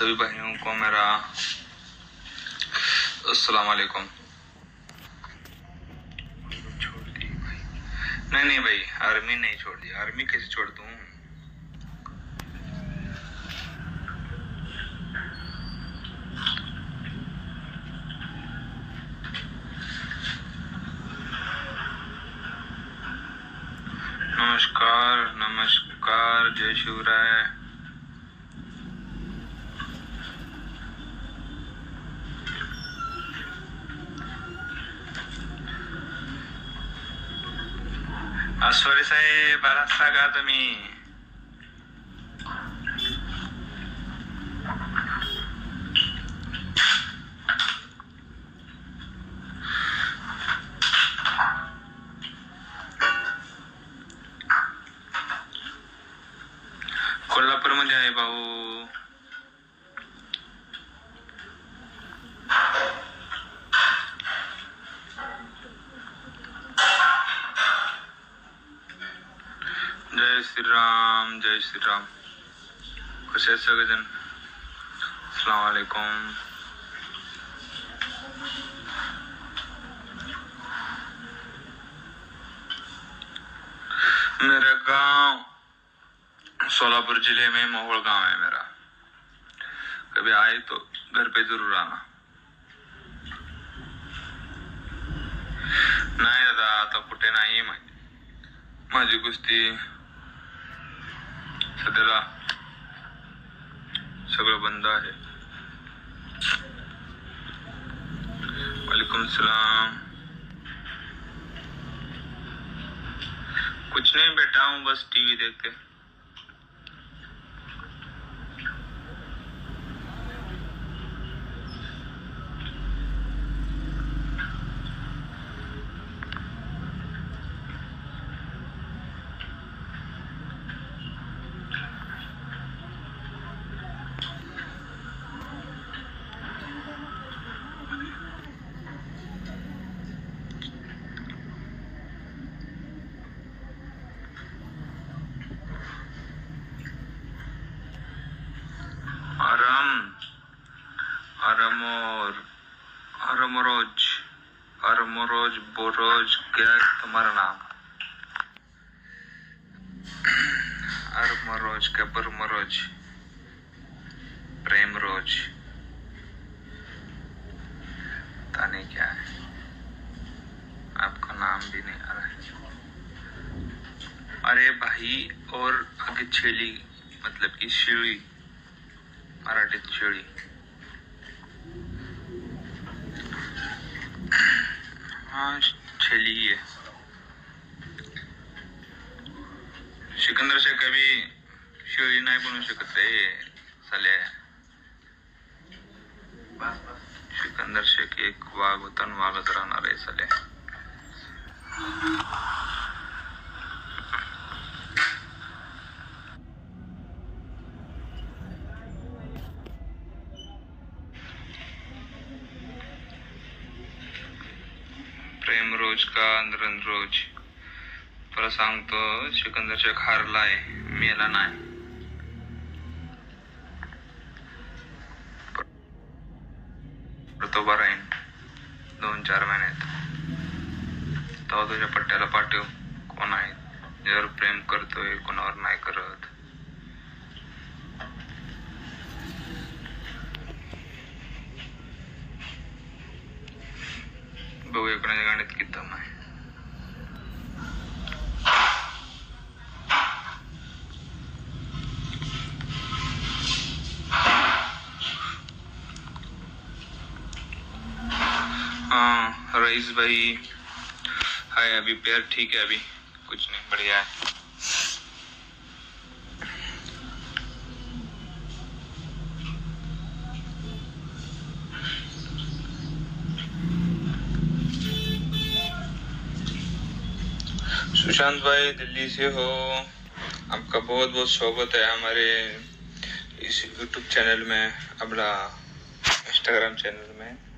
सभी भाइयों को मेरा अस्सलाम वालेकुम नहीं नहीं भाई, आर्मी नहीं छोड़ दी। आर्मी कैसे छोड़ दूँ? नमस्कार नमस्कार, जय Shivrai. Azores es para sacar de mi Shriram कसे आहेत सगळेजण अस्सलाम वालेकुम मेरा गाँव सोलापुर ज़िले में महुल गाँव है मेरा। कभी आए तो घर पे ज़रूर आना। नाही दादा आता कुठे नाही माहिती। माझी कुस्ती सध्याला सगळं बंद आहे. वालेकुम सलाम. कुछ नहीं बैठा हूँ बस टीवी देख के आराम आरामोर आरामरोज आरामरोज बोरोज क्या है तुम्हारा नाम। आरामरोज क्या बरमरोज प्रेम रोज। पता नहीं क्या है। आपका नाम भी नहीं आ रहा है। अरे भाई, और आगे छेली मतलब कि शिड़ी मराठी शेळी हा। चलिए सिकंदर से कभी शिवजी नहीं बनू शकत रे साले। सिकंदर शेख एक वाघ होता वागत राहणार आहे साले। प्रेम रोज का अंदरन रोज? तुला सांगतो सिकंदर शेख हारलाय मेला नाही. तो बरा येईन दोन चार महिन्यात तेव्हा तुझ्या पट्ट्याला पाठव. कोण आहे? ज्यावर प्रेम करतोय कोणावर नाही करत. हाँ रईस भाई। हाय, अभी पैर ठीक है अभी? कुछ नहीं, बढ़िया है। सुशांत भाई, दिल्ली से हो। आपका बहुत बहुत स्वागत है हमारे इस यूट्यूब चैनल में, अपना इंस्टाग्राम चैनल में।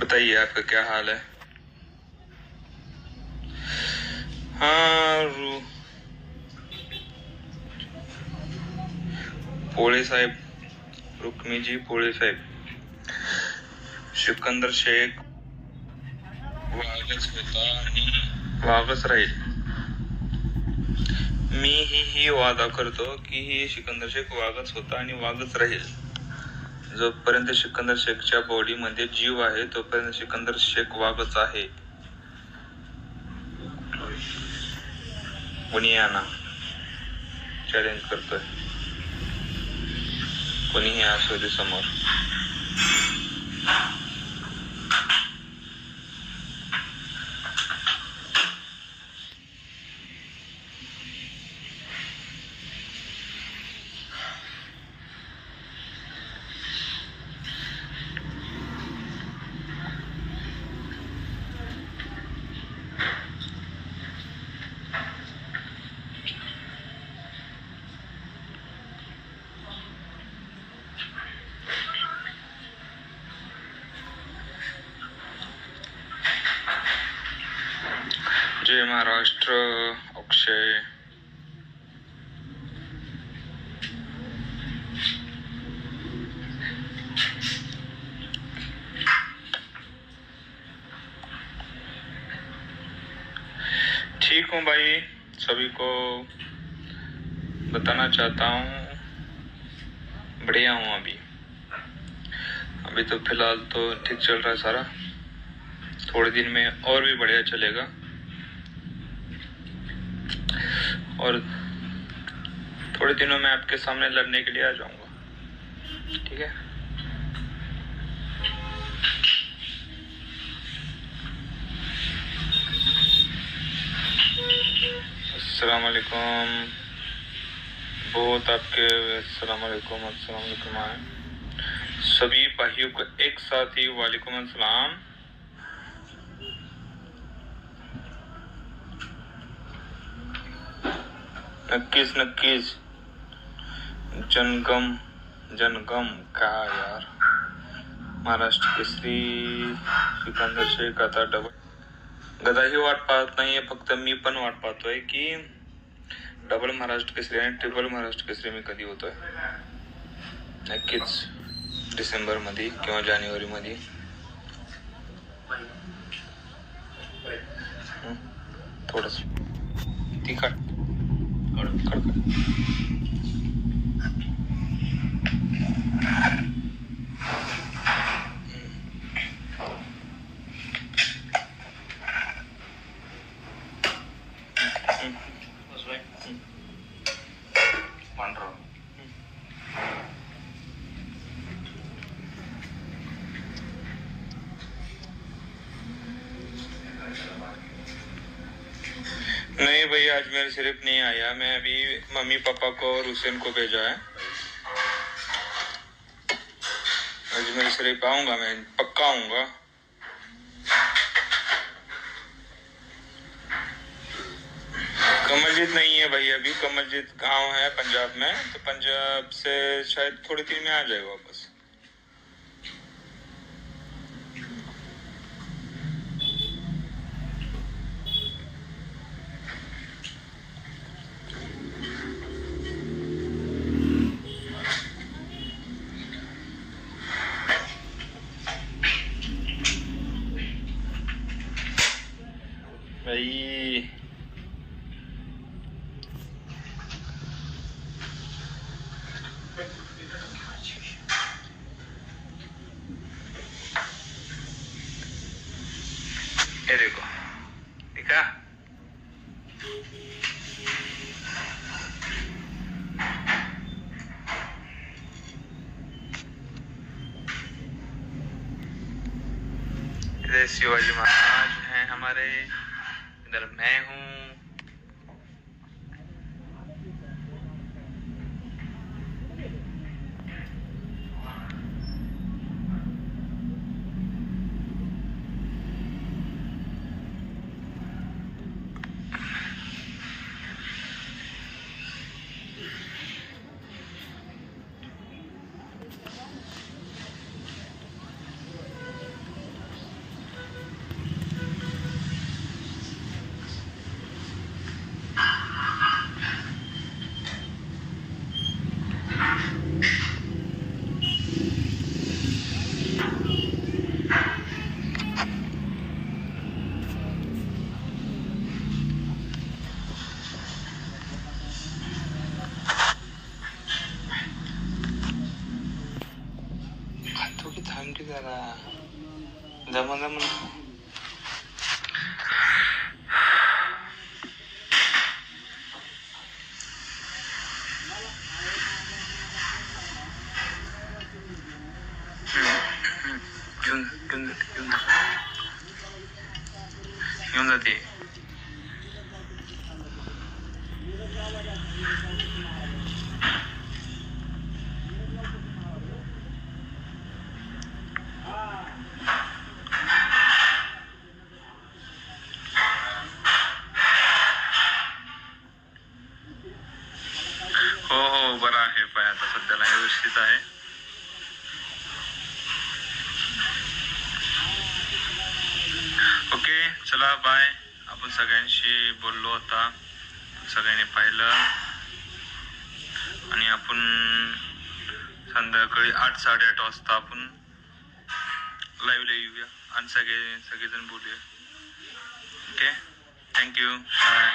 बताइए, आपका क्या हाल है? हाँ पोले साहेब, रुक्मी जी, पोले साहेब। सिकंदर शेख, वागस होता राहील मी ही ही वादा करतो की ही सिकंदर शेख वागस होता आणि रहे राहील जोपर्यंत सिकंदर शेखच्या बॉडीमध्ये जीव आहे तोपर्यंत सिकंदर शेख वागच आहे. कोणी चॅलेंज करतोय. कोणीही असू दे समोर. महाराष्ट्र अक्षय ठीक हूँ भाई, सभी को बताना चाहता हूँ। बढ़िया हूँ अभी। अभी तो फ़िलहाल तो ठीक चल रहा है सारा। थोड़े दिन में और भी बढ़िया चलेगा। और थोड़े दिनों में आपके सामने लड़ने के लिए आ जाऊँगा। ठीक है? अस्सलाम वालेकुम। बहुत आपके, अस्सलाम वालेकुम आए सभी भाइयों को एक साथ ही वालेकुम अस्सलाम। नक्कीच नक्कीच जनगम जनगम का यार। महाराष्ट्र केसरी सिकंदर शेख आता डबल गदाही वाट पाहत नाहीये फक्त मी पण वाट पाहतोय की डबल महाराष्ट्र केसरी आणि ट्रिपल महाराष्ट्र केसरी मी कधी होतोय? नक्कीच डिसेंबर मध्ये किंवा जानेवारी मध्ये थोडस. तिखट 軽く軽く。भैया अजमेर सिर्फ़ नहीं आया, मैं अभी मम्मी पापा को और हुसैन को भेजा है। अजमेर शरीफ आऊँगा, मैं पक्का आऊँगा। कमलजीत नहीं है भाई अभी, कमलजीत गाँव है पंजाब में तो पंजाब से शायद थोड़ी देर में आ जाएगा वापस भाई ये देखो देखा इधर शिवाजी महाराज हैं हमारे। इधर मैं हूँ। चला बाय आपण सगळ्यांशी बोललो होता सगळ्यांनी पाहिलं. आणि आपण संध्याकाळी आठ साडेआठ वाजता आपण लाईव्हला येऊया. आणि सगळे सगळेजण बोलूया. Okay thank you bye